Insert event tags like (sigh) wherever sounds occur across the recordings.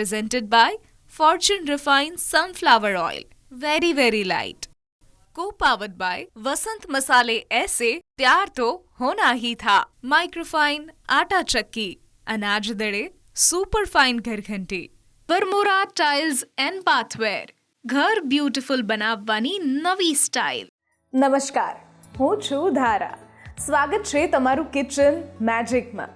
presented by Fortune Refined Sunflower Oil. Very, very light. Co powered by Vasant Masale Aise Pyar To Hona Hi Tha. Microfine Aata Chakki. Anaj Dade Superfine Gharghanti. Vermora Tiles and Bathware. ઘર beautiful બનાવવાની નવી style નમસ્કાર હું છું ધારા સ્વાગત છે તમારું કિચન મેજિકમાં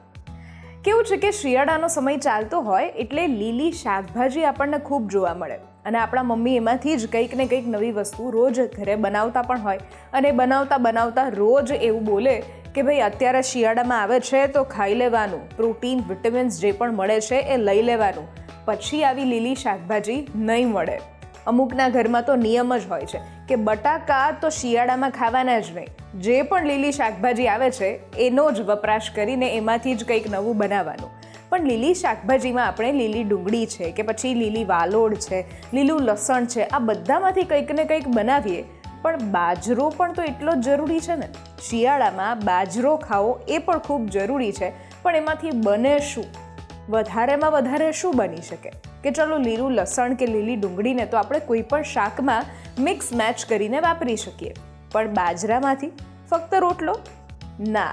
કેવું છે કે શિયાળાનો સમય ચાલતો હોય એટલે લીલી શાકભાજી આપણને ખૂબ જોવા મળે. અને આપણા મમ્મી એમાંથી જ કંઈક ને કંઈક નવી વસ્તુ રોજ ઘરે બનાવતા પણ હોય. અને બનાવતા બનાવતા રોજ એવું બોલે કે ભાઈ અત્યારે શિયાળામાં આવે છે તો ખાઈ લેવાનું. પ્રોટીન, વિટામિન્સ જે પણ મળે છે એ લઈ લેવાનું. પછી આવી લીલી શાકભાજી નહીં મળે. અમુકના ઘરમાં તો નિયમ જ હોય છે કે બટાકા તો શિયાળામાં ખાવાના જ નહીં. જે પણ લીલી શાકભાજી આવે છે, એનો જ વપરાશ કરીને એમાંથી જ કંઈક નવું બનાવવાનું. પણ લીલી શાકભાજીમાં આપણે લીલી ડુંગળી છે કે પછી લીલી વાલોડ છે, લીલું લસણ છે, આ બધામાંથી કંઈક ને કંઈક બનાવીએ. પણ બાજરો પણ તો એટલો જ જરૂરી છે ને. શિયાળામાં બાજરો ખાવો એ પણ ખૂબ જરૂરી છે. પણ એમાંથી બને શું? વધારેમાં વધારે શું બની શકે? કે ચલો લીલું લસણ કે લીલી ડુંગળીને તો આપણે કોઈ પણ શાકમાં મિક્સ મેચ કરીને વાપરી શકીએ. પણ બાજરામાંથી ફક્ત રોટલો? ના,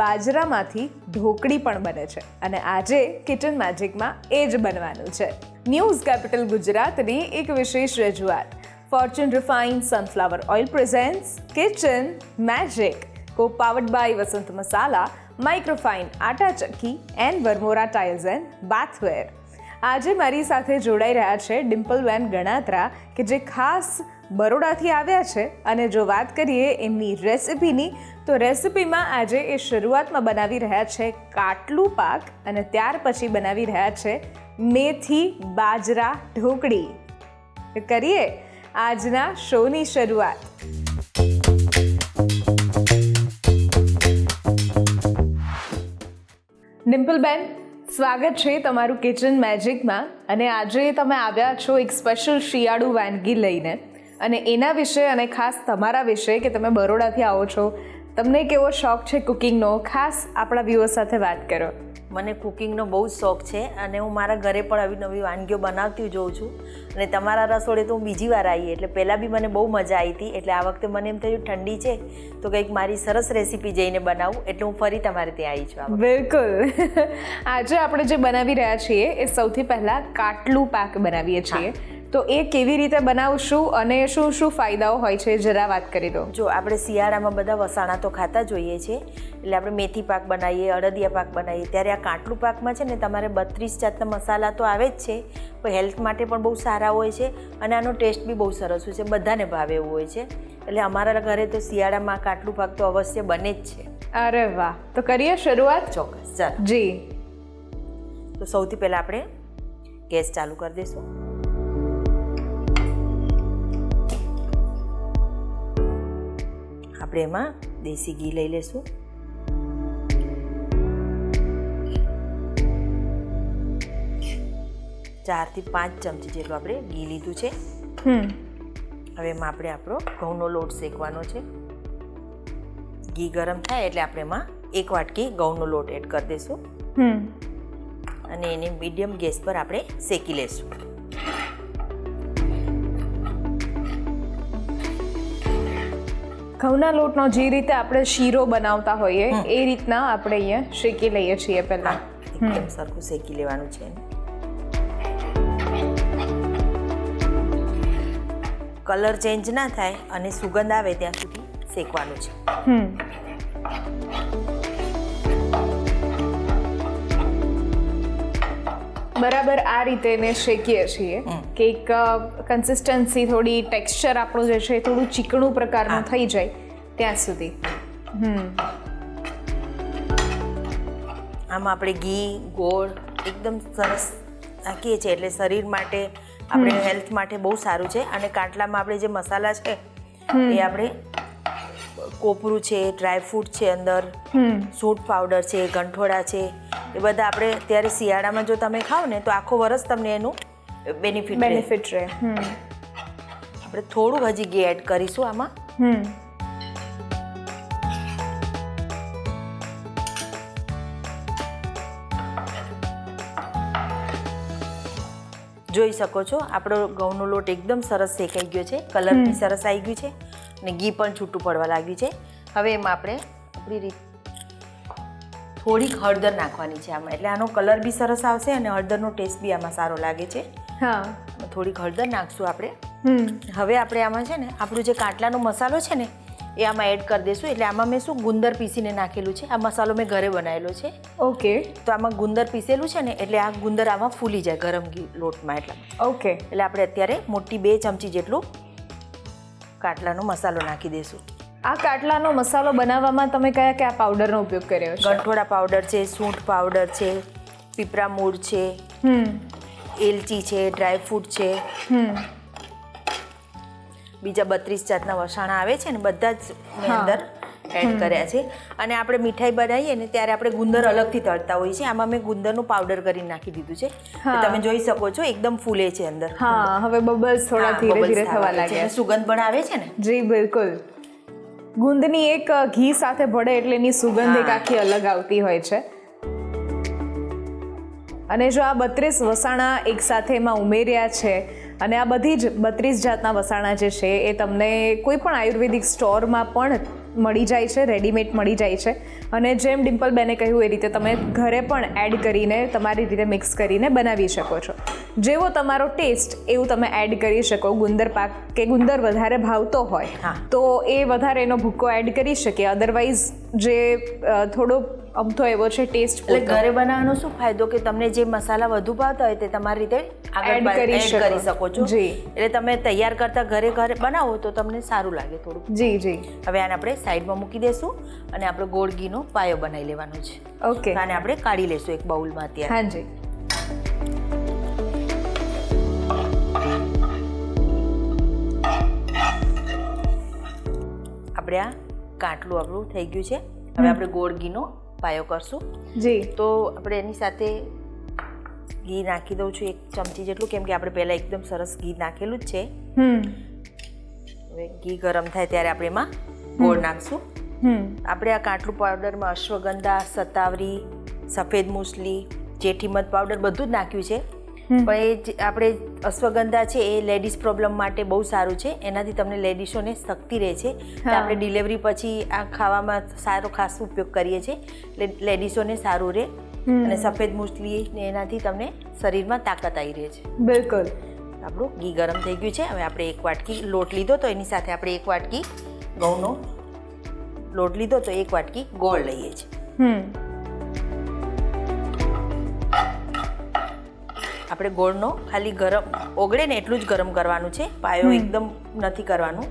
બાજરામાંથી ઢોકળી પણ બને છે અને આજે કિચન મેજિકમાં એ જ બનવાનું છે. ન્યૂઝ કેપિટલ ગુજરાતની એક વિશેષ રજૂઆત. Fortune refine sunflower oil presents, kitchen magic, co powered by Vasant Masala, microfine, atta chakki and Varmora tiles and bathware. આજે મારી સાથે જોડાઈ રહ્યા છે ડિમ્પલ વેન ગણાત્રા, કે જે ખાસ બરોડાથી આવ્યા છે અને જો વાત કરીએ એમની રેસિપીની, તો રેસિપીમાં આજે એ શરૂઆતમાં બનાવી રહ્યા છે કાટલું પાક અને ત્યાર પછી બનાવી રહ્યા છે મેથી બાજરા ઢોકળી. કરીએ આજના શોની શરૂઆત. ડિમ્પલબેન, સ્વાગત છે તમારું કિચન મેજિકમાં અને આજે તમે આવ્યા છો એક સ્પેશિયલ શિયાળુ વાનગી લઈને. અને એના વિશે અને ખાસ તમારા વિશે કે તમે બરોડાથી આવો છો તમને કેવો શોખ છે કુકિંગનો? ખાસ આપણા વ્યૂઅર્સ સાથે વાત કરો. મને કુકિંગનો બહુ જ શોખ છે અને હું મારા ઘરે પણ આવી નવી વાનગીઓ બનાવતી જોઉં છું. અને તમારા રસોડે તો હું બીજી વાર આવી એટલે પહેલાં બી મને બહુ મજા આવી હતી. એટલે આ વખતે મને એમ થયું ઠંડી છે તો કંઈક મારી સરસ રેસીપી જઈને બનાવું. એટલે હું ફરી તમારે ત્યાં આવી છું. બિલકુલ. (laughs) આજે આપણે જે બનાવી રહ્યા છીએ એ સૌથી પહેલાં કાટલું પાક બનાવીએ છીએ. તો એ કેવી રીતે બનાવશું અને શું શું ફાયદાઓ હોય છે જરા વાત કરી દો. જો આપણે શિયાળામાં બધા વસાણા તો ખાતા જોઈએ છે એટલે આપણે મેથી પાક બનાવીએ અડદિયા પાક બનાવીએ ત્યારે આ કાટલું પાકમાં છે ને તમારે બત્રીસ જાતના મસાલા તો આવે જ છે પણ હેલ્થ માટે પણ બહુ સારા હોય છે અને આનો ટેસ્ટ બી બહુ સરસ હોય છે બધાને ભાવે એવું હોય છે એટલે અમારા ઘરે તો શિયાળામાં કાટલું પાક તો અવશ્ય બને જ છે. અરે વાહ! તો કરીએ શરૂઆત? ચોક્કસ ચાલો. જી. તો સૌથી પહેલાં આપણે ગેસ ચાલુ કરી દઈશું. આપણે એમાં દેશી ઘી લઈ લેશું. ચારથી પાંચ ચમચી જેટલું આપણે ઘી લીધું છે. હવે એમાં આપણે આપણો ઘઉંનો લોટ શેકવાનો છે. ઘી ગરમ થાય એટલે આપણે એમાં એક વાટકી ઘઉંનો લોટ એડ કરી દઈશું હમ. અને એને મીડિયમ ગેસ પર આપણે શેકી લઈશું ઘઉંના લોટનો જે રીતે આપણે શીરો બનાવતા હોઈએ એ રીતના આપણે અહીંયા શેકી લઈએ છીએ પહેલાં. સરખું શેકી લેવાનું છે. કલર ચેન્જ ના થાય અને સુગંધ આવે ત્યાં સુધી શેકવાનું છે. હમ. બરાબર આ રીતે એને શેકીએ છીએ. કે એક કન્સિસ્ટન્સી થોડી ટેક્સચર આપણું જે છે થોડું ચીકણું પ્રકારનું થઈ જાય ત્યાં સુધી. હમ. આમાં આપણે ઘી ગોળ એકદમ સરસ નાખીએ છીએ એટલે શરીર માટે આપણે હેલ્થ માટે બહુ સારું છે. અને કાટલામાં આપણે જે મસાલા છે એ આપણે કોપરું છે ડ્રાયફ્રૂટ છે અંદર સૂટ પાવડર છે ગંઠોડા છે એ બધા આપણે અત્યારે શિયાળામાં જો તમે ખાઓ ને તો આખો વરસ તમને એનું બેનિફિટ બેનિફિટ રહે આપણે થોડું હજી ઘી એડ કરીશું આમાં. જોઈ શકો છો આપણો ઘઉંનો લોટ એકદમ સરસ શેકાઈ ગયો છે કલર બી સરસ આવી ગયું છે. અને ઘી પણ છૂટું પડવા લાગ્યું છે. હવે એમાં આપણે આપણી રીત થોડીક હળદર નાખવાની છે આમાં. એટલે આનો કલર બી સરસ આવશે અને હળદરનો ટેસ્ટ બી આમાં સારો લાગે છે. હા. થોડીક હળદર નાખશું આપણે. હવે આપણે આમાં છે ને આપણું જે કાટલાનો મસાલો છે ને એ આમાં એડ કરી દઈશું. એટલે આમાં મેં શું ગુંદર પીસીને નાખેલું છે. આ મસાલો મેં ઘરે બનાવેલો છે. ઓકે. તો આમાં ગુંદર પીસેલું છે ને એટલે આ ગુંદર આમાં ફૂલી જાય ગરમ ઘી લોટમાં એટલે ઓકે. એટલે આપણે અત્યારે મોટી બે ચમચી જેટલું કાટલાનો મસાલો નાખી દઈશું આ કાટલાનો મસાલો બનાવવામાં તમે કયા કયા પાવડરનો ઉપયોગ કર્યો છે? ગંઠોડા પાવડર છે સૂંઠ પાવડર છે પીપળા મૂળ છે હમ. એલચી છે ડ્રાયફ્રૂટ છે. બીજા બત્રીસ જાતના વસાણા આવે છે ને બધા જ અંદર એડ કર્યા છે. અને આપણે મીઠાઈ બનાવીએ ને ત્યારે આપણે ગુંદર અલગથી તળતા હોઈએ છીએ. આમાં મેં ગુંદરનું પાવડર કરીને નાખી દીધું છે. તમે જોઈ શકો છો એકદમ ફૂલે છે અંદર. હા હવે બબલ્સ થોડા ધીરે ધીરે થવા. લાગ્યા સુગંધ પણ આવે છે ને? જી બિલકુલ. ગુંદની એક ઘી સાથે ભળે એટલે એની સુગંધ એક આખી અલગ આવતી હોય છે. અને જો આ બત્રીસ વસાણા એકસાથે એમાં ઉમેર્યા છે અને આ બધી જ બત્રીસ જાતના વસાણા જે છે એ તમને કોઈ પણ આયુર્વેદિક સ્ટોરમાં પણ મળી જાય છે રેડીમેડ મળી જાય છે. અને જેમ ડિમ્પલ બેને કહ્યું એ રીતે તમે ઘરે પણ એડ કરીને તમારી રીતે મિક્સ કરીને બનાવી શકો છો. જેવો તમારો ટેસ્ટ એવું તમે એડ કરી શકો. ગુંદર પાક કે ગુંદર વધારે ભાવતો હોય હા. તો એ વધારે એનો ભૂકો એડ કરી શકીએ અદરવાઇઝ જે થોડો અમથો એવો છે ટેસ્ટ એટલે ઘરે બનાવવાનો શું ફાયદો કે તમને જે મસાલા વધુ ભાવતા હોય તે તમારી રીતે આગળ કરી શકો. કરી શકો છો. જી. એટલે તમે તૈયાર કરતા ઘરે ઘરે બનાવો તો તમને સારું લાગે થોડું જી જી. હવે આને આપણે સાઈડમાં મૂકી દેશું અને આપણે ગોળ ઘીનો પાયો બનાવી લેવાનો છે. ઓકે. આને આપણે કાઢી લેશું એક બાઉલમાં અત્યારે. હા જી. આપણે આ કાટલું આપણું થઈ ગયું છે. હવે આપણે ગોળ ઘીનો પાયો કરશું. જી. તો આપણે એની સાથે ઘી નાખી દઉં છું એક ચમચી જેટલું કેમ કે આપણે પહેલાં એકદમ સરસ ઘી નાખેલું જ છે. હવે ઘી ગરમ થાય ત્યારે આપણે એમાં ગોળ નાખશું. આપણે આ કાટલું પાવડરમાં અશ્વગંધા સતાવરી સફેદ મૂસલી જેઠીમધ પાવડર બધું જ નાખ્યું છે. પણ એ આપણે અશ્વગંધા છે એ લેડીઝ પ્રોબ્લેમ માટે બહુ સારું છે. એનાથી તમને લેડીઝોને શક્તિ રહે છે. આપણે ડિલિવરી પછી આ ખાવામાં સારો ખાસ ઉપયોગ કરીએ છીએ. એટલે લેડીઝોને સારું રહે. અને સફેદ મુસલી ને એનાથી તમને શરીરમાં તાકાત આવી રહે છે. બિલકુલ. આપણું ઘી ગરમ થઈ ગયું છે. હવે આપણે એક વાટકી લોટ લીધો તો એની સાથે આપણે એક વાટકી ઘઉંનો લોટ લીધો તો એક વાટકી ગોળ લઈએ છીએ. હમ. આપણે ગોળનો ખાલી ગરમ ઓગળે ને એટલું જ ગરમ કરવાનું છે. પાયો એકદમ નથી કરવાનું.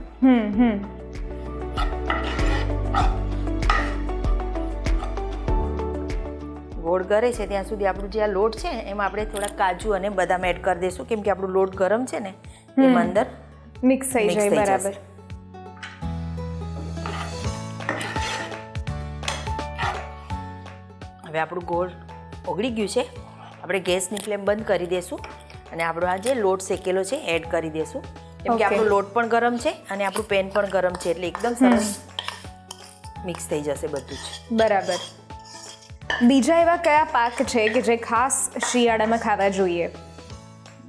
ગોળ ગરે છે ત્યાં સુધી આપણું જે આ લોટ છે એમાં આપણે થોડા કાજુ અને બદામ એડ કરી દઈશું કેમ કે આપણું લોટ ગરમ છે ને એમાં અંદર મિક્સ થઈ જાય બરાબર. હવે આપણું ગોળ ઓગળી ગયું છે. આપણે ગેસની ફ્લેમ બંધ કરી દઈશું અને આપણો આ જે લોટ શેકેલો છે એડ કરી દઈશું કેમ કે આપણો લોટ પણ ગરમ છે અને આપણું પેન પણ ગરમ છે એટલે એકદમ સરસ મિક્સ થઈ જશે બધું જ. બરાબર. બીજા એવા કયા પાક છે કે જે ખાસ શિયાળામાં ખાવા જોઈએ?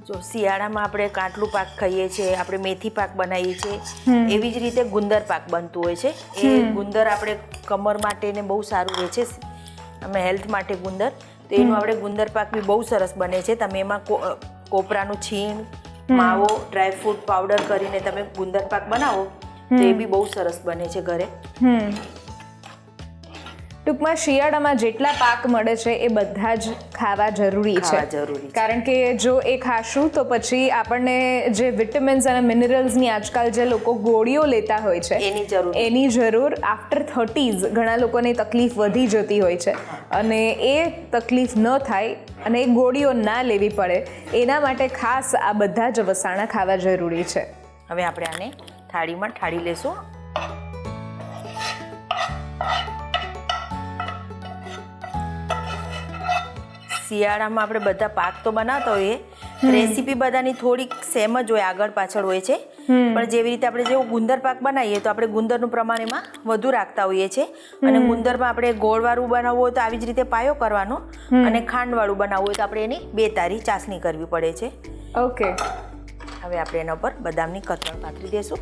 જો શિયાળામાં આપણે કાટલું પાક ખાઈએ છીએ આપણે મેથી પાક બનાવીએ છીએ એવી જ રીતે ગુંદર પાક બનતું હોય છે. એ ગુંદર આપણે કમર માટે ને બહુ સારું રહે છે અમે હેલ્થ માટે ગુંદર. તો એનું આપણે ગુંદર પાક બી બહુ સરસ બને છે. તમે એમાં કોપરાનું છીણ માવો ડ્રાયફ્રૂટ પાવડર કરીને તમે ગુંદર પાક બનાવો તો એ બી બહુ સરસ બને છે ઘરે. ટૂંકમાં શિયાળામાં જેટલા પાક મળે છે એ બધા જ ખાવા જરૂરી છે. જરૂરી કારણ કે જો એ ખાશું તો પછી આપણને જે વિટામિન્સ અને મિનરલ્સની આજકાલ જે લોકો ગોળીઓ લેતા હોય છે એની જરૂર. એની જરૂર આફ્ટર થર્ટીઝ ઘણા લોકોને તકલીફ વધી જતી હોય છે. અને એ તકલીફ ન થાય અને એ ગોળીઓ ના લેવી પડે એના માટે ખાસ આ બધા જ વસાણા ખાવા જરૂરી છે. હવે આપણે આને થાળીમાં ઠાળી લેશું. શિયાળામાં આપણે બધા પાક તો બનાવતા હોઈએ રેસીપી બધાની થોડીક સેમ જ હોય આગળ પાછળ હોય છે. પણ જેવી રીતે આપણે જેવું ગુંદર પાક બનાવીએ તો આપણે ગુંદરનું પ્રમાણ એમાં વધુ રાખતા હોઈએ છીએ. અને ગુંદરમાં આપણે ગોળવાળું બનાવવું હોય તો આવી જ રીતે પાયો કરવાનો અને ખાંડવાળું બનાવવું હોય તો આપણે એની બે તારી ચાસણી કરવી પડે છે. ઓકે હવે આપણે એના ઉપર બદામની કતરણ પાથરી દઈશું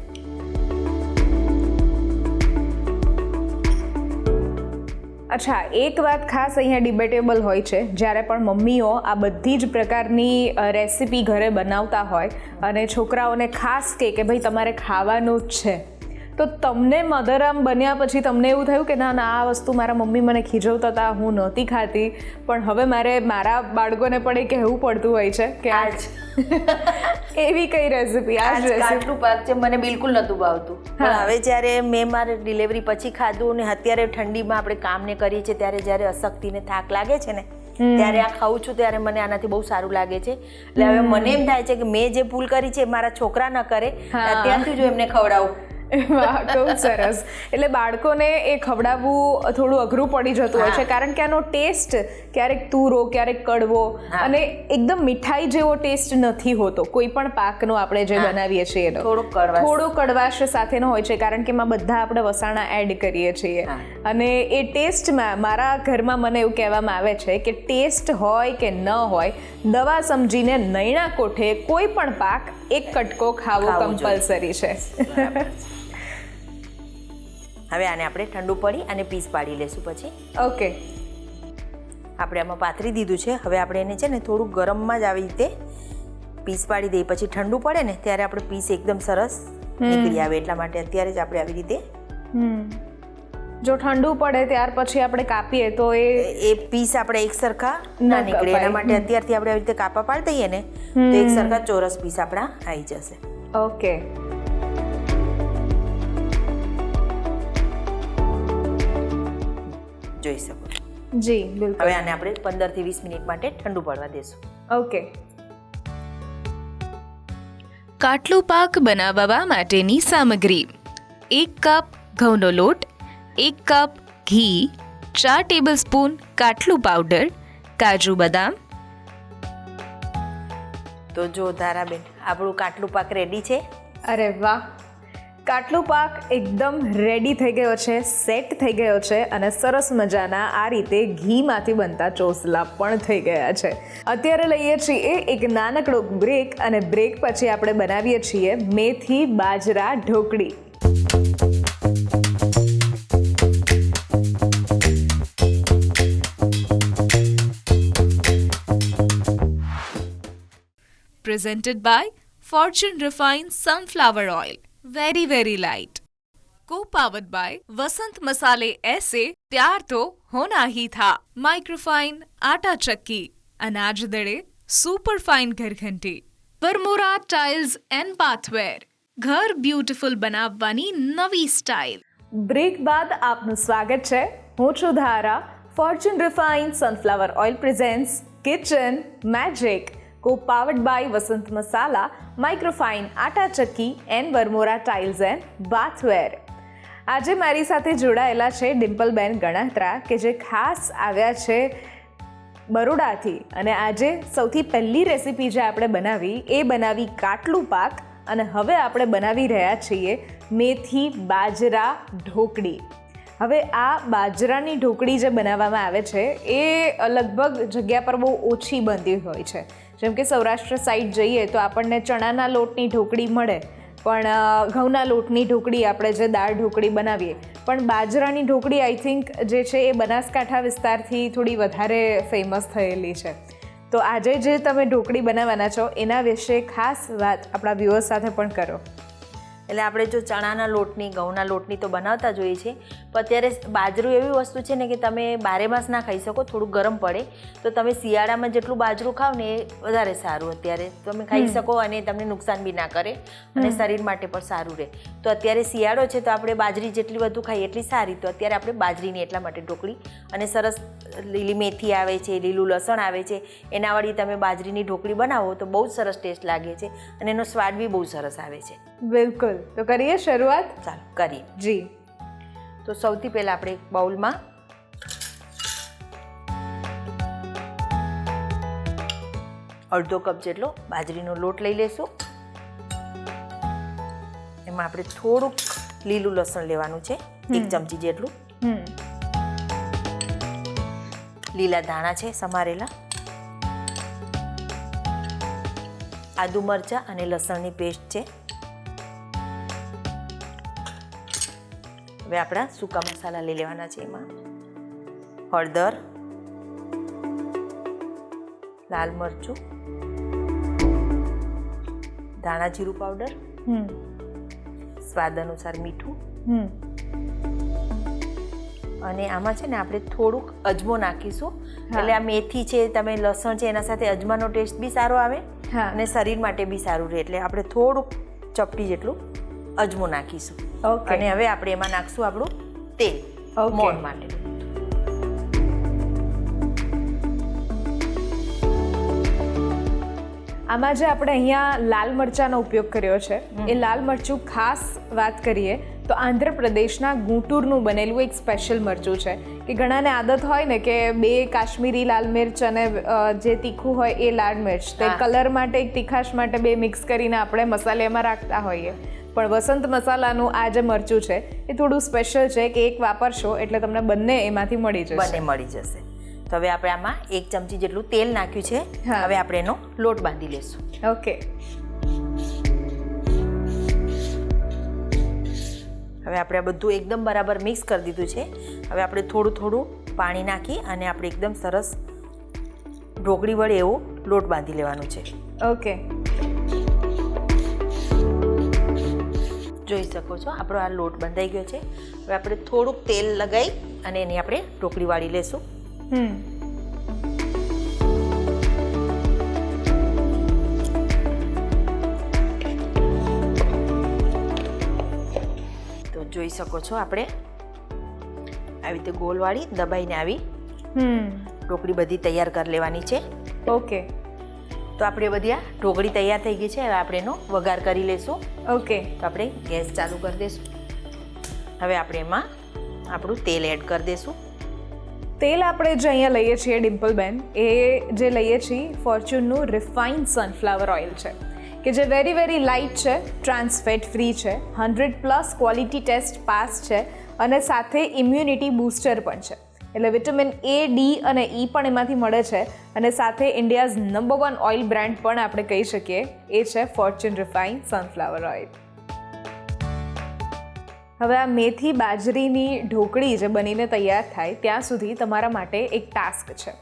અચ્છા, એક વાત ખાસ અહીંયા ડિબેટેબલ હોય છે. જ્યારે પણ મમ્મીઓ આ બધી જ પ્રકારની રેસીપી ઘરે બનાવતા હોય અને છોકરાઓને ખાસ કહે કે ભાઈ તમારે ખાવાનું જ છે. તો તમને મધરામ બન્યા પછી તમને એવું થયું કે ના ના આ વસ્તુ મારા મમ્મી મને ખીજવતા હતા હું નહોતી ખાતી. પણ હવે મારે મારા બાળકોને પણ એ કહેવું પડતું હોય છે કે આજ. (laughs) એવી કઈ રેસીપી આ જ રેસીપી પાક છે મને બિલકુલ નહોતું ભાવતું. પણ હવે જ્યારે મેં મારે ડિલિવરી પછી ખાધું અને અત્યારે ઠંડીમાં આપણે કામને કરીએ છીએ ત્યારે જ્યારે અશક્તિને થાક લાગે છે ને ત્યારે આ ખાઉં છું ત્યારે મને આનાથી બહુ સારું લાગે છે. એટલે હવે મને એમ થાય છે કે મેં જે ભૂલ કરી છે મારા છોકરા ન કરે ત્યાંથી જો એમને ખવડાવું. વાહ ખૂબ સરસ. એટલે બાળકોને એ ખવડાવવું થોડું અઘરું પડી જતું હોય છે કારણ કે આનો ટેસ્ટ ક્યારેક તુરો ક્યારેક કડવો અને એકદમ મીઠાઈ જેવો ટેસ્ટ નથી હોતો. કોઈ પણ પાકનો આપણે જે બનાવીએ છીએ એનો. થોડોક કડવાશ. થોડો કડવાશ સાથેનો હોય છે કારણ કે એમાં બધા આપણે વસાણા એડ કરીએ છીએ. અને એ ટેસ્ટમાં મારા ઘરમાં મને એવું કહેવામાં આવે છે કે ટેસ્ટ હોય કે ન હોય દવા સમજીને નૈણા કોઠે કોઈ પણ પાક એક કટકો ખાવો કમ્પલસરી છે. હવે આને આપણે ઠંડુ પડી અને પીસ પાડી લેશું પછી. ઓકે. આપણે આમાં પાથરી દીધું છે. હવે આપણે એને છે ને થોડું ગરમમાં જ આવી રીતે પીસ પાડી દઈએ. પછી ઠંડુ પડે ને ત્યારે આપણે પીસ એકદમ સરસ નીકળી આવે. એટલા માટે અત્યારે જ આપણે આવી રીતે જો ઠંડુ પડે ત્યાર પછી આપણે કાપીએ તો એ એ પીસ આપણે એક સરખા ના નીકળે. એના માટે અત્યારથી આપણે આવી રીતે કાપા પાડી દઈએ ને તો એક સરખા ચોરસ પીસ આપણા આવી જશે. ઓકે. જોઈ શકો જી બિલકુલ. હવે આને આપણે પંદરથી વીસ મિનિટ માટે ઠંડુ પડવા દેશું. ઓકે. કાટલું પાક બનાવવા માટેની સામગ્રી. એક કપ ઘઉંનો લોટ એક કપ ઘી ચાર ટેબલસ્પૂન કાટલું પાવડર કાજુ બદામ. તો જો ધારાબેન આપણું કાટલું પાક રેડી છે? અરે વાહ. કાટલું પાક એકદમ રેડી થઈ ગયો છે સેટ થઈ ગયો છે અને સરસ મજાના આ રીતે ઘીમાંથી બનતા ચોસલા પણ થઈ ગયા છે. અત્યારે લઈએ છીએ એક નાનકડો બ્રેક અને બ્રેક પછી આપણે બનાવીએ છીએ મેથી બાજરા ઢોકળી. Presented by Fortune refine sunflower Sunflower Oil. Very, very light. Co-powered by Vasant Masale ऐसे प्यार तो होना ही था माइक्रोफाइन आटा चक्की अनाज दड़े सुपर फाइन घर घंटी વરમોરા ટાઇલ્સ એન્ડ બાથવેર ઘર બ્યુટીફુલ બનાવવાની નવી સ્ટાઇલ બ્રેક બાદ આપનું સ્વાગત છે હું છું Dhara Fortune refine sunflower oil presents kitchen magic co powered by Vasant Masala microfine atta chakki and Varmora tiles and bathware આજે મારી સાથે જોડાયેલા છે ડિમ્પલબેન ગણાત્રા કે જે ખાસ આવ્યા છે બરોડાથી અને આજે સૌથી પહેલી રેસીપી જે આપણે બનાવી, એ બનાવી કાટલું પાક, અને હવે આપણે બનાવી રહ્યા છીએ મેથી, બાજરા, ઢોકળી. હવે આ બાજરાની ઢોકળી જે બનાવવામાં આવે છે, એ લગભગ જગ્યા પર બહુ ઓછી બનતી હોય છે. જેમ કે સૌરાષ્ટ્ર સાઈડ જઈએ તો આપણને ચણાના લોટની ઢોકળી મળે, પણ ઘઉંના લોટની ઢોકળી આપણે જે દાળ ઢોકળી બનાવીએ, પણ બાજરાની ઢોકળી આઈ થિંક જે છે એ બનાસકાંઠા વિસ્તારથી થોડી વધારે ફેમસ થયેલી છે. તો આજે જે તમે ઢોકળી બનાવવાના છો, એના વિશે ખાસ વાત આપણા વ્યુઅર્સ સાથે પણ કરો. એટલે આપણે જો ચણાના લોટની ઘઉંના લોટની તો બનાવતા જોઈએ છે પણ અત્યારે બાજરું એવી વસ્તુ છે ને કે તમે બારે માસ ના ખાઈ શકો થોડું ગરમ પડે તો તમે શિયાળામાં જેટલું બાજરું ખાવ ને એ વધારે સારું અત્યારે. તમે ખાઈ શકો અને તમને નુકસાન બી ના કરે અને શરીર માટે પણ સારું રહે. તો અત્યારે શિયાળો છે તો આપણે બાજરી જેટલી વધુ ખાઈએ એટલી સારી તો અત્યારે આપણે બાજરીની એટલા માટે ઢોકળી અને સરસ લીલી મેથી આવે છે લીલું લસણ આવે છે એના વળી તમે બાજરીની ઢોકળી બનાવો તો બહુ જ સરસ ટેસ્ટ લાગે છે અને એનો સ્વાદ બી બહુ સરસ આવે છે. બિલકુલ. તો કરીએ શરૂઆત? ચાલો કરીએ. જી. તો સૌથી પહેલાં આપણે એક બાઉલમાં અડધો કપ જેટલો બાજરીનો લોટ લઈ લેશું. એમાં આપણે થોડુંક લીલું લસણ લેવાનું છે એક ચમચી જેટલું. લીલા ધાણા છે સમારેલા. આદુ મરચાં અને લસણની પેસ્ટ છે. હવે આપણા સૂકા મસાલા લઈ લેવાના છે એમાં. હળદર લાલ મરચું ધાણા જીરું પાવડર હમ. સ્વાદ અનુસાર મીઠું. અને આમાં છે ને આપણે થોડુંક અજમો નાખીશું. એટલે આ મેથી છે તમે લસણ છે એના સાથે અજમાનો ટેસ્ટ બી સારો આવે અને શરીર માટે બી સારું રહે. એટલે આપણે થોડુંક ચપટી જેટલું અજમો નાખીશું. અને હવે આપણે એમાં નાખશું આપણું તેલ. મોણ માટે. આમાં જે આપણે અહીંયા લાલ મરચાંનો ઉપયોગ કર્યો છે એ લાલ મરચું ખાસ વાત કરીએ તો આંધ્રપ્રદેશના ગુંટુરનું બનેલું એક સ્પેશિયલ મરચું છે કે ઘણાને આદત હોય ને કે બે કાશ્મીરી લાલ મિર્ચ અને જે તીખું હોય એ લાલ મિર્ચ તે કલર માટે એક તીખાશ માટે બે મિક્સ કરીને આપણે મસાલેમાં રાખતા હોઈએ. પણ વસંત મસાલાનું આ જે મરચું છે એ થોડું સ્પેશિયલ છે કે એક વાપરશો એટલે તમને બંને એમાંથી મળી જશે. બંને મળી જશે. તો હવે આપણે આમાં એક ચમચી જેટલું તેલ નાખ્યું છે. હવે આપણે એનો લોટ બાંધી લેશું. ઓકે હવે આપણે આ બધું એકદમ બરાબર મિક્સ કરી દીધું છે. હવે આપણે થોડું થોડું પાણી નાખી અને આપણે એકદમ સરસ ઢોકળી વડે એવો લોટ બાંધી લેવાનું છે. ઓકે જોઈ શકો છો. આપણો આ લોટ બંધાઈ ગયો છે. હવે આપણે થોડુંક તેલ લગાવી અને એની આપણે ઢોકળી વાળી લેશું. હમ. તો જોઈ શકો છો આપણે. આવી રીતે ગોલવાળી દબાઈને આવી હમ. ઢોકળી બધી તૈયાર કરી લેવાની છે. ઓકે. તો આપણે બધી આ ઢોકળી તૈયાર થઈ ગઈ છે. હવે આપણે એનો વઘાર કરી લેશું. ઓકે. તો આપણે ગેસ ચાલુ કરી દઈશું હવે આપણે એમાં આપણું તેલ એડ કરી દઈશું તેલ આપણે જે અહીંયા લઈએ છીએ ડિમ્પલબેન એ જે લઈએ છીએ ફોર્ચ્યુનનું રિફાઇન્ડ સનફ્લાવર ઓઇલ છે. કે જે વેરી વેરી લાઇટ છે ટ્રાન્સફેટ ફ્રી છે hundred plus quality test pass છે અને સાથે ઇમ્યુનિટી બૂસ્ટર પણ છે. એટલે વિટામિન એ ડી અને ઈ પણ એમાંથી મળે છે. અને સાથે India's number one oil brand પણ આપણે કહી શકીએ. એ છે ફોર્ચ્યુન રિફાઇન સનફ્લાવર ઓઇલ હવે આ મેથી બાજરીની ઢોકળી જે બનીને તૈયાર થાય, ત્યાં સુધી તમારા માટે એક ટાસ્ક છે.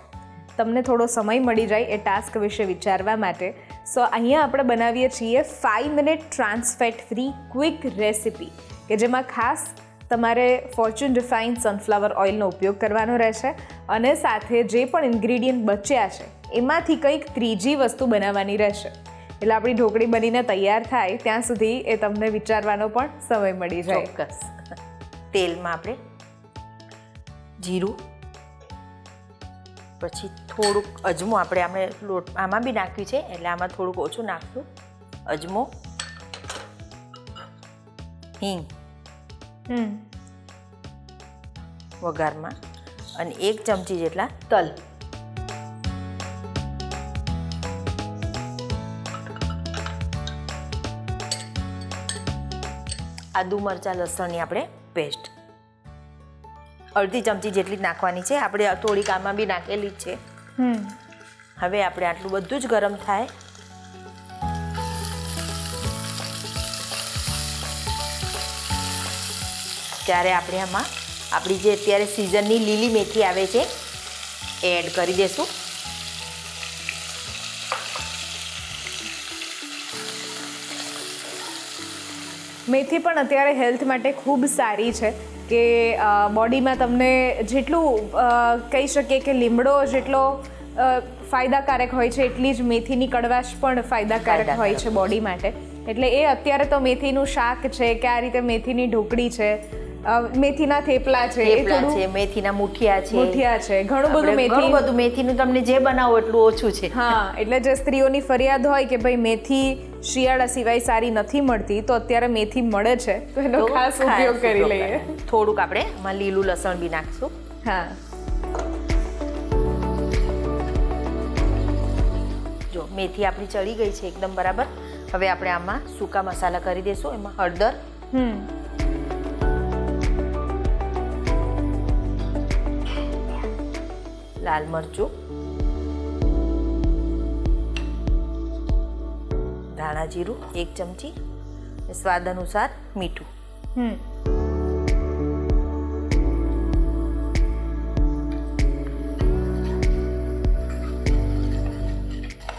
તમને થોડો સમય મળી જાય એ ટાસ્ક વિશે વિચારવા માટે. સો અહીંયા આપણે બનાવીએ છીએ five minute trans fat free quick recipe કે જેમાં ખાસ તમારે ફોર્ચ્યુન રિફાઇન્ડ સનફ્લાવર ઓઇલનો ઉપયોગ કરવાનો રહેશે અને સાથે જે પણ ઇન્ગ્રીડિયન્ટ બચ્યા છે, એમાંથી કંઈક ત્રીજી વસ્તુ બનાવવાની રહેશે. એટલે આપણી ઢોકળી બનીને તૈયાર થાય, ત્યાં સુધી એ તમને વિચારવાનો પણ સમય મળી જાય. ચોક્કસ. તેલમાં આપણે જીરું, પછી થોડુંક અજમો આપણે આપણે લોટ, આમાં બી નાખ્યું છે, એટલે આમાં થોડુંક ઓછું નાખશું. અજમો, હિંગ વઘારમાં અને એક ચમચી જેટલા તલ. આદુ મરચાં લસણની આપણે પેસ્ટ અડધી ચમચી જેટલી જ નાખવાની છે. આપણે થોડીક આમાં બી નાખેલી જ છે. હમ. હવે આપણે આટલું બધું જ ગરમ થાય. ત્યારે આપણે આમાં આપણી જે અત્યારે સિઝનની લીલી મેથી આવે છે એ એડ કરી દેશું. મેથી પણ અત્યારે હેલ્થ માટે ખૂબ સારી છે કે બોડીમાં તમને જેટલું કહી શકીએ કે લીમડો જેટલો ફાયદાકારક હોય છે એટલી જ મેથીની કડવાશ પણ ફાયદાકારક હોય છે બોડી માટે. એટલે એ અત્યારે તો મેથીનું શાક છે કે આ રીતે મેથીની ઢોકળી છે મેથીના થેપલા છે થેપલા છે મેથીના મુઠિયા છે. મુઠિયા છે ઘણું બધું મેથી ઘણું બધું મેથીનું તમને જે બનાવો એટલું ઓછું છે. હા એટલે જે સ્ત્રીઓની ફરિયાદ હોય કે ભાઈ મેથી શિયાળા સિવાય સારી નથી મળતી તો અત્યારે મેથી મળે છે તો એનો ખાસ ખાસ ઉપયોગ કરી લઈએ. થોડુંક આપણે એમાં લીલું લસણ બી નાખશું. હા. જો મેથી આપણી ચડી ગઈ છે એકદમ બરાબર. હવે આપણે આમાં સૂકા મસાલા કરી દઈશું એમાં હળદર હમ. લાલ મરચું ધાણા જીરું એક ચમચી સ્વાદ અનુસાર મીઠું. હમ.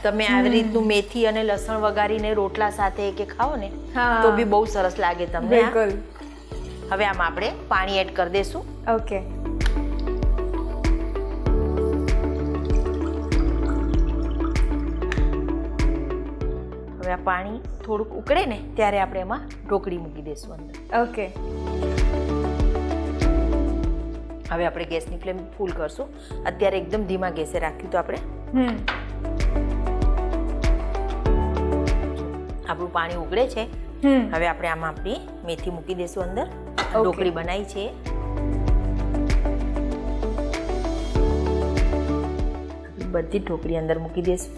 તમે આવી રીતનું મેથી અને લસણ વગાડીને રોટલા સાથે કે ખાઓ ને તો બી બહુ સરસ લાગે તમને હવે આમાં આપણે પાણી એડ કરી દઈશું ઓકે. હવે આ પાણી થોડુંક ઉકળે ને ત્યારે આપણે એમાં ઢોકળી મૂકી દઈશું અંદર. ઓકે હવે આપણે ગેસની ફ્લેમ ફૂલ કરશું. અત્યારે એકદમ ધીમા ગેસે રાખ્યું તો આપણે આપણું પાણી ઉકળે છે. હમ. હવે આપણે આમાં આપણી મેથી મૂકી દઈશું અંદર. ઢોકળી બનાવી છે. બધી ઢોકળી અંદર મૂકી દઈશું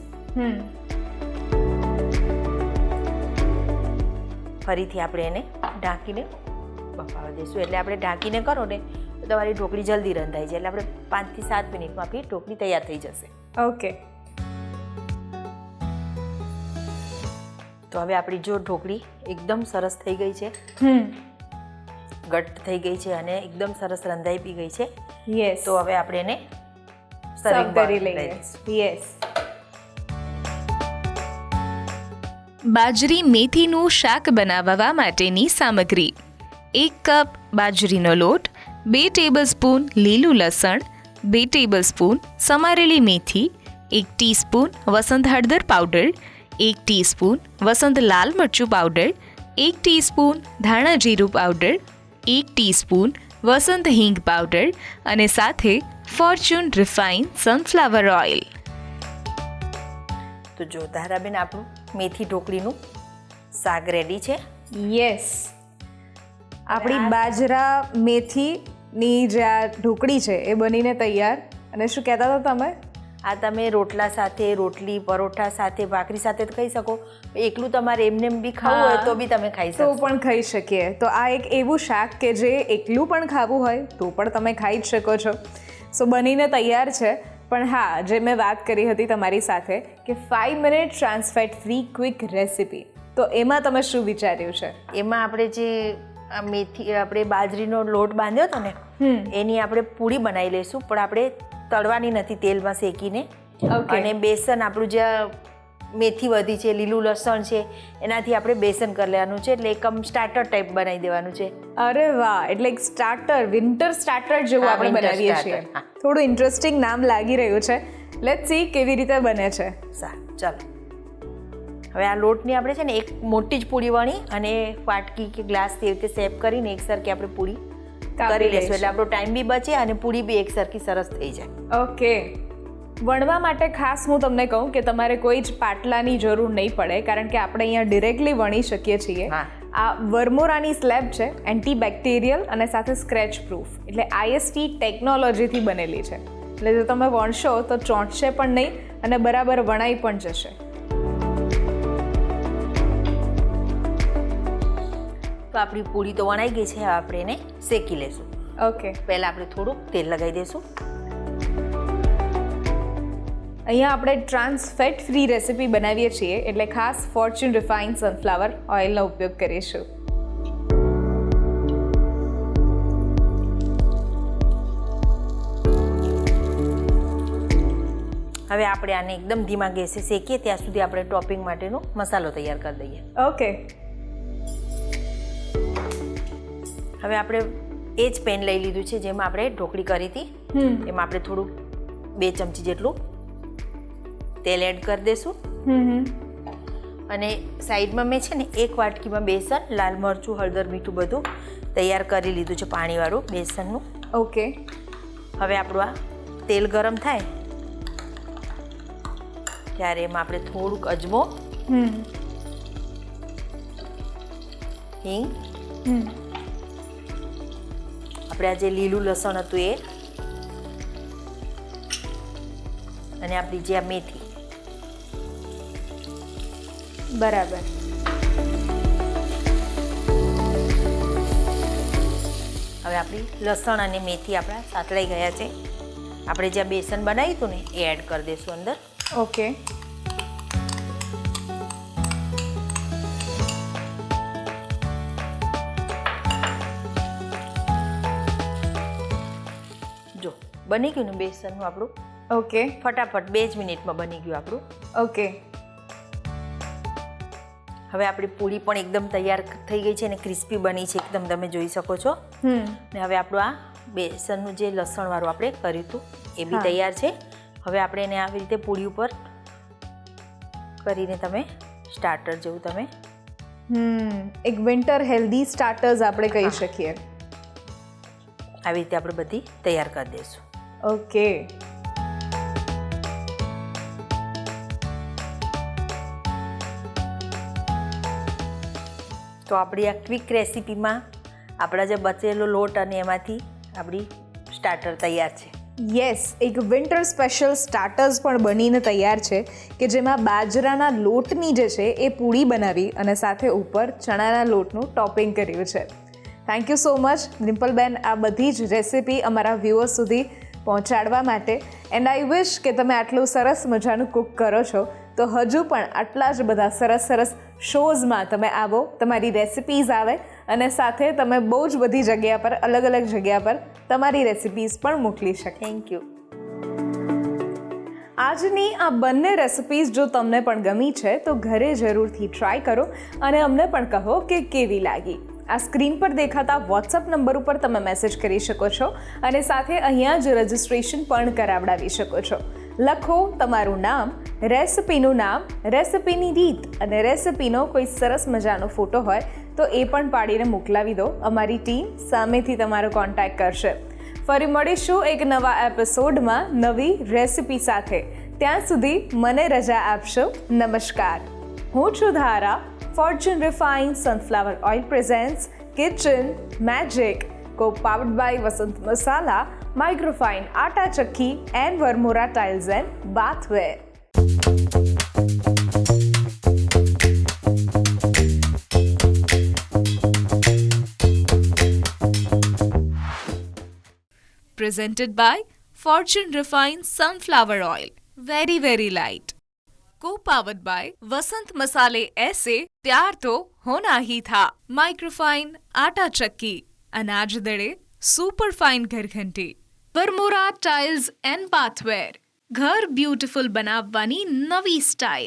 ફરીથી આપણે એને ઢાંકીને બફાવા દઈશું. એટલે આપણે ઢાંકીને કરો ને તો તમારી ઢોકળી જલ્દી રંધાઈ જાય. એટલે આપણે પાંચથી સાત મિનિટમાં આપણી ઢોકળી તૈયાર થઈ જશે. ઓકે. તો હવે આપણી જો ઢોકળી એકદમ સરસ થઈ ગઈ છે. ગટ થઈ ગઈ છે અને એકદમ સરસ રંધાઈ પી ગઈ છે. યસ તો હવે આપણે એને સર્વ કરી લઈએ. યસ બાજરી મેથીનું શાક બનાવવા માટેની સામગ્રી. એક કપ બાજરીનો લોટ, બે ટેબલસ્પૂન લીલું લસણ, બે ટેબલસ્પૂન સમારેલી મેથી, એક ટીસ્પૂન વસંત હળદર પાવડર, એક ટીસ્પૂન વસંત લાલ મરચું પાવડર, એક ટીસ્પૂન ધાણા જીરું પાવડર, એક ટીસ્પૂન વસંત હિંગ પાવડર અને સાથે ફોર્ચ્યુન રિફાઇન સનફ્લાવર ઓઇલ. તો જો ધારાબેન આપણું મેથી ઢોકળીનું શાક રેડી છે. યસ આપણી બાજરા મેથીની જે આ ઢોકળી છે એ બનીને તૈયાર. અને શું કહેતા હતા તમે? આ તમે રોટલા સાથે રોટલી પરોઠા સાથે ભાખરી સાથે તો ખાઈ શકો. એકલું તમારે એમને એમ બી ખાવું હોય તો બી તમે ખાઈ તો શકો પણ ખાઈ શકીએ. તો આ એક એવું શાક કે જે એકલું પણ ખાવું હોય તો પણ તમે ખાઈ જ શકો છો. સો બનીને તૈયાર છે. પણ હા જે મેં વાત કરી હતી તમારી સાથે કે five minute trans fat free quick recipe તો એમાં તમે શું વિચાર્યું છે? એમાં આપણે જે મેથી આપણે બાજરીનો લોટ બાંધ્યો હતો ને એની આપણે પૂરી બનાવી લઈશું પણ આપણે તળવાની નથી તેલમાં શેકીને. અને બેસન આપણું જે મેથી વધી છે લીલું લસણ છે એનાથી આપણે બેસન કરી લેવાનું છે એટલે એકમ સ્ટાર્ટર ટાઈપ બનાવી દેવાનું છે. અરે વાહ એટલે એક સ્ટાર્ટર વિન્ટર સ્ટાર્ટર જેવું આપણે બનાવીએ છીએ. થોડું ઇન્ટરેસ્ટિંગ નામ લાગી રહ્યું છે. લેટ સી કેવી રીતે બને છે. સારું ચાલો. હવે આ લોટની આપણે છે ને એક મોટી જ પૂરી વણી અને વાટકી કે ગ્લાસ તે રીતે સેપ કરીને એક સરખી આપણે પૂરી કરી લઈશું. એટલે આપણો ટાઈમ બી બચે અને પૂરી બી એક સરખી સરસ થઈ જાય. ઓકે વણવા માટે ખાસ હું તમને કહું કે તમારે કોઈ જ પાટલાની જરૂર નહીં પડે કારણ કે આપણે અહીંયા ડિરેક્ટલી વણી શકીએ છીએ. આ વર્મોરાની સ્લેબ છે એન્ટી બેક્ટેરિયલ અને સાથે સ્ક્રેચ પ્રૂફ એટલે આઈએસટી ટેકનોલોજીથી બનેલી છે. એટલે જો તમે વણશો તો ચોંટશે પણ નહીં અને બરાબર વણાઈ પણ જશે. તો આપણી પૂરી તો વણાઈ ગઈ છે આપણે એને શેકી લેશું. ઓકે પહેલાં આપણે થોડુંક તેલ લગાવી દઈશું અહીંયા આપણે ટ્રાન્સ ફેટ ફ્રી રેસિપી બનાવીએ છીએ એટલે ખાસ ફોર્ચ્યુન રિફાઇન સનફ્લાવર ઓઇલનો ઉપયોગ કરીશું. હવે આપણે આને એકદમ ધીમા ગેસે શેકીએ ત્યાં સુધી આપણે ટોપિંગ માટેનો મસાલો તૈયાર કરી દઈએ. ઓકે હવે આપણે એ જ પેન લઈ લીધું છે જેમાં આપણે ઢોકળી કરી હતી. એમાં આપણે થોડુંક બે ચમચી જેટલું તેલ એડ કરી હમ અને સાઈડમાં મેં છે ને એક વાટકીમાં બેસન લાલ મરચું હળદર મીઠું બધું તૈયાર કરી લીધું છે પાણીવાળું બેસનનું. ઓકે. હવે આપણું આ તેલ ગરમ થાય ત્યારે એમાં આપણે થોડુંક અજમો હિંગ આપણે આ જે લીલું લસણ હતું એ અને આપણી જે આ મેથી બરાબર. હવે આપણી લસણ અને મેથી આપણા સાતલાઈ ગયા છે. આપણે જ્યાં બેસન બનાવ્યું હતું ને એ એડ કરી દઈશું અંદર. ઓકે જો બની ગયું ને બેસનનું આપણું? ઓકે ફટાફટ બે જ મિનિટમાં બની ગયું આપણું. ઓકે હવે આપણી પૂરી પણ એકદમ તૈયાર થઈ ગઈ છે અને ક્રિસ્પી બની છે એકદમ તમે જોઈ શકો છો. ને હવે આપણું આ બેસનનું જે લસણવાળું આપણે કર્યું હતું એ બી તૈયાર છે. હવે આપણે એને આવી રીતે પૂરી ઉપર કરીને તમે સ્ટાર્ટર જેવું તમે એક વિન્ટર હેલ્ધી સ્ટાર્ટર્સ આપણે કહી શકીએ. આવી રીતે આપણે બધી તૈયાર કરી દઈશું. ઓકે તો આપણી આ ક્વિક રેસીપીમાં આપણા જે બચેલો લોટ અને એમાંથી આપણી સ્ટાર્ટર તૈયાર છે. યસ એક વિન્ટર સ્પેશિયલ સ્ટાર્ટર્સ પણ બનીને તૈયાર છે કે જેમાં બાજરાના લોટની જે છે એ પૂરી બનાવી અને સાથે ઉપર ચણાના લોટનું ટોપિંગ કર્યું છે. Thank you so much Dimpleben આ બધી જ રેસિપી અમારા વ્યુઅર્સ સુધી પહોંચાડવા માટે. એન્ડ આઈ વિશ કે તમે આટલું સરસ મજાનું કુક કરો છો. તો હજુ પણ આટલા જ બધા સરસ સરસ શોઝમાં તમે આવો તમારી રેસિપીઝ આવે અને સાથે તમે બહુ જ બધી જગ્યા પર અલગ અલગ જગ્યા પર તમારી રેસિપીઝ પણ મોકલી શકો. થેન્ક યુ આજની આ બંને રેસિપીઝ જો તમને પણ ગમી છે તો ઘરે જરૂરથી ટ્રાય કરો અને અમને પણ કહો કે કેવી લાગી. આ સ્ક્રીન પર દેખાતા વોટ્સઅપ નંબર ઉપર તમે મેસેજ કરી શકો છો અને સાથે અહીંયા જ રજિસ્ટ્રેશન પણ કરાવડાવી શકો છો. લખો તમારું નામ, રેસિપીનું નામ, રેસિપીની રીત અને રેસિપીનો કોઈ સરસ મજાનો ફોટો હોય તો એ પણ પાડીને મોકલાવી દો. અમારી ટીમ સામેથી તમારો કોન્ટેક્ટ કરશે. ફરી મળીશું એક નવા એપિસોડમાં નવી રેસિપી સાથે. ત્યાં સુધી મને રજા આપશો. નમસ્કાર. હું છું Dhara Fortune refine sunflower oil presents kitchen magic co powered by Vasant Masala microfine atta chakki and vermora tiles and bathware. Presented by Fortune Refined Sunflower Oil. Very, very light. Co powered by Vasant मसाले ऐसे प्यार तो होना ही था microfine आटा चक्की अनाज दड़े super fine घर घंटी વરમોરા ટાઇલ્સ એન્ડ બાથવેર ઘર બ્યુટીફુલ બનાવવાની નવી સ્ટાઇલ